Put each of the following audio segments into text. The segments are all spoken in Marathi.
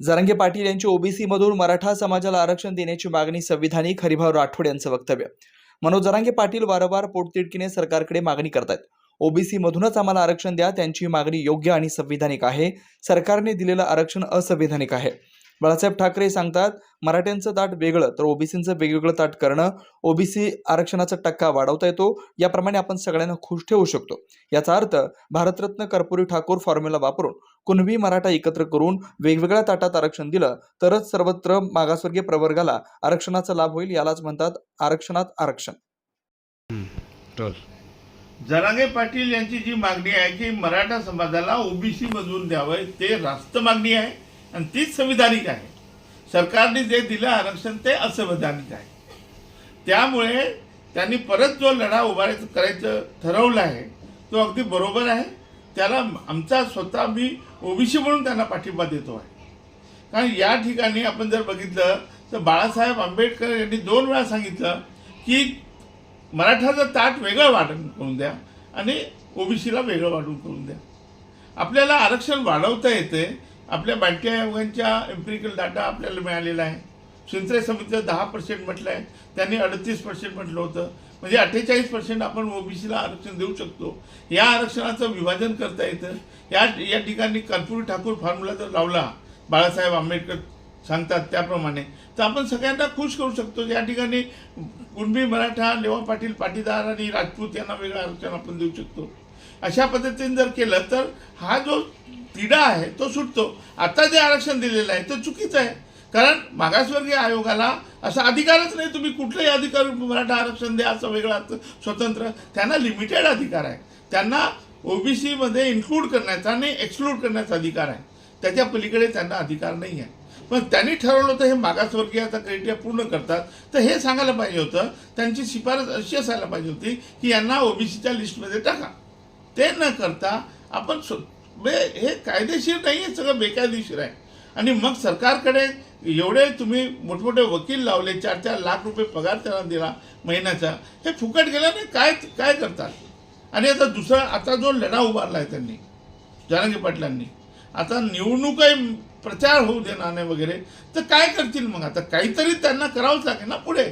जरांगे पाटील यांची ओबीसी मधून मराठा समाजाला आरक्षण देण्याची मागणी संविधानिक हरिभाऊ राठोड यांचं वक्तव्य. मनोज जरांगे पाटील वारंवार पोटतिडकीने सरकारकडे मागणी करतात ओबीसी मधूनच आम्हाला आरक्षण द्या त्यांची मागणी योग्य आणि संविधानिक आहे. सरकारने दिलेलं आरक्षण असंविधानिक आहे. बाळासाहेब ठाकरे सांगतात मराठ्यांचं ताट वेगळं तर ओबीसीचं वेगवेगळं ताट करणं ओबीसी आरक्षणाचा टक्का वाढवता येतो याप्रमाणे आपण सगळ्यांना खुश ठेवू शकतो. याचा अर्थ भारतरत्न कर्पुरी ठाकूर फॉर्म्युला वापरून कुणबी मराठा एकत्र करून वेगवेगळ्या ताटात आरक्षण दिलं तरच सर्वत्र मागासवर्गीय प्रवर्गाला आरक्षणाचा लाभ होईल यालाच म्हणतात आरक्षणात आरक्षण. जरांगे पाटील यांची जी मागणी आहे की मराठा समाजाला ओबीसी मधून द्यावं ते रास्त मागणी आहे. आणि तीच संविधानिक आहे. सरकारने जे दिलं आरक्षण ते असंविधानिक आहे. त्यामुळे त्यांनी परत जो लढा उभारायचं करायचं ठरवलं आहे तो अगदी बरोबर आहे. त्याला आमचा स्वतः मी ओबीसी म्हणून त्यांना पाठिंबा देतो आहे. कारण या ठिकाणी आपण जर बघितलं तर बाळासाहेब आंबेडकर यांनी दोन वेळा सांगितलं की मराठाचं ताट वेगळं वाटून करून द्या आणि ओबीसीला वेगळं वाटून करून द्या. आपल्याला आरक्षण वाढवता येते आपल्या बाटक्या आयोगांच्या एम्पिरिकल डाटा आपल्याला मिळालेला आहे. सिंचय समितीचं दहा पर्सेंट म्हटलं आहे. त्यांनी अडतीस पर्सेंट म्हटलं होतं. म्हणजे अठ्ठेचाळीस पर्सेंट आपण ओबीसीला आरक्षण देऊ शकतो. या आरक्षणाचं विभाजन करता येतं. या या ठिकाणी कर्पूरी ठाकूर फॉर्म्युला जर लावला बाळासाहेब आंबेडकर सांगतात त्याप्रमाणे तर आपण सगळ्यांना खुश करू शकतो. या ठिकाणी कुणबी मराठा लेवा पाटील पाटीदार आणि राजपूत यांना वेगळं आरक्षण आपण देऊ शकतो. अशा पद्धतीने जर केलं तर हा जो तिढा आहे तो सुटतो. आता जे आरक्षण दिलेलं आहे तो चुकीचं आहे. कारण मागासवर्गीय आयोगाला असा अधिकारच नाही तुम्ही कुठलाही अधिकार मराठा आरक्षण द्या असं वेगळं असतं स्वतंत्र. त्यांना लिमिटेड अधिकार आहे. त्यांना ओबीसीमध्ये इन्क्लूड करण्याचा आणि एक्सक्लूड करण्याचा अधिकार आहे. त्याच्या पलीकडे त्यांना अधिकार नाही आहे. पण त्यांनी ठरवलं होतं हे मागासवर्गीयाचा क्रायटेरिया पूर्ण करतात. तर हे सांगायला पाहिजे होतं त्यांची शिफारस अशी असायला पाहिजे होती की यांना ओबीसीच्या लिस्टमध्ये टाका. ते न करता आपण हे कायदेशीर नाही आहे सगळं बेकायदेशीर आहे. आणि मग सरकारकडे एवढे तुम्ही मोठमोठे वकील लावले चार चार लाख रुपये पगार त्यांना दिला महिन्याचा हे फुकट गेल्याने काय काय करतात? आणि आता दुसरा आता जो लढा उभारला आहे त्यांनी जरांगे पाटलांनी आता निवडणूकही प्रचार होऊ देणार नाही वगैरे तर काय करतील मग? आता काहीतरी त्यांना करावंच लागेल ना पुढे.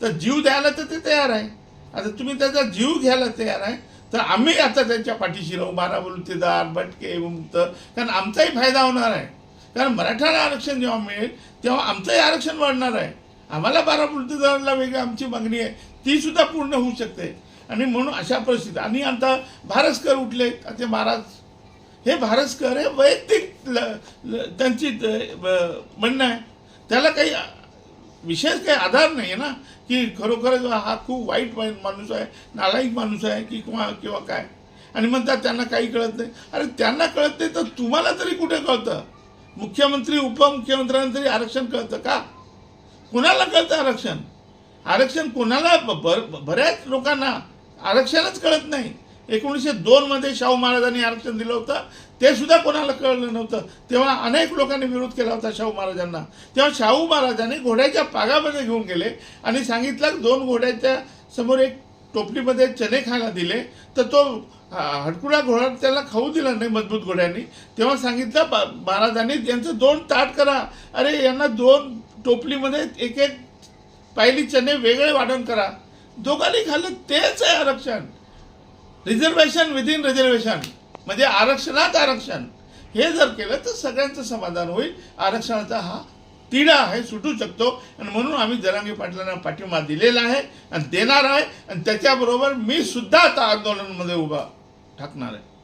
तर जीव द्यायला तर ते तयार आहे. आता तुम्ही त्याचा जीव घ्यायला तयार आहे तर आम्ही आता त्यांच्या पाठीशी राहू बारा बलुतेदार भटके मुक्त. कारण आमचाही फायदा होणार आहे. कारण मराठाला आरक्षण जेव्हा मिळेल तेव्हा आमचंही आरक्षण वाढणार आहे. आम्हाला बारा बलुतेदाराला वेगळी आमची मागणी आहे. ती सुद्धा पूर्ण होऊ शकते. आणि म्हणून अशा परिस्थितीत आणि आता भारसकर उठले ते महाराज. हे भारसकर हे वैयक्तिक ल- ल- त्यांची म्हणणं आहे. त्याला काही विशेष काही आधार नाही आहे ना की खरोखरच हा खूप वाईट वाईट माणूस आहे नालायक माणूस आहे की किंवा किंवा काय? आणि म्हणतात त्यांना काही कळत नाही. अरे त्यांना कळत नाही तर तुम्हाला तरी कुठे कळतं? मुख्यमंत्री उपमुख्यमंत्र्यांना तरी आरक्षण कळतं का? कुणाला कळतं आरक्षण? आरक्षण कोणाला? ब- बर बऱ्याच लोकांना आरक्षणच कळत नाही. एकोणीसशे दोनमध्ये शाहू महाराजांनी आरक्षण दिलं होतं. ते सुद्धा कोणाला कळलं नव्हतं. तेव्हा अनेक लोकांनी विरोध केला होता शाहू महाराजांना. तेव्हा शाहू महाराजांनी घोड्याच्या पागामध्ये घेऊन गेले आणि सांगितलं दोन घोड्याच्या समोर एक टोपलीमध्ये चणे खायला दिले. तर तो हा- हडकुळा घोडा त्याला खाऊ दिला नाही मजबूत घोड्यांनी. तेव्हा सांगितलं बा- महाराजांनी यांचं दोन ताट करा. अरे यांना दोन टोपलीमध्ये एक एक पायली चणे वेगळे वाढण करा. दोघांनी खाल्लं तेच आहे आरक्षण. रिझर्वेशन विदिन रिझर्वेशन म्हणजे आरक्षणात आरक्षण. हे जर केलं तर सगळ्यांचं समाधान होईल. आरक्षणाचा हा तिढा आहे सुटू शकतो. आणि म्हणून आम्ही जरांगी पाटलांना पाठिंबा दिलेला आहे आणि देणार आहे. आणि त्याच्याबरोबर मी सुद्धा आता आंदोलनमध्ये उभा ठाकणार आहे.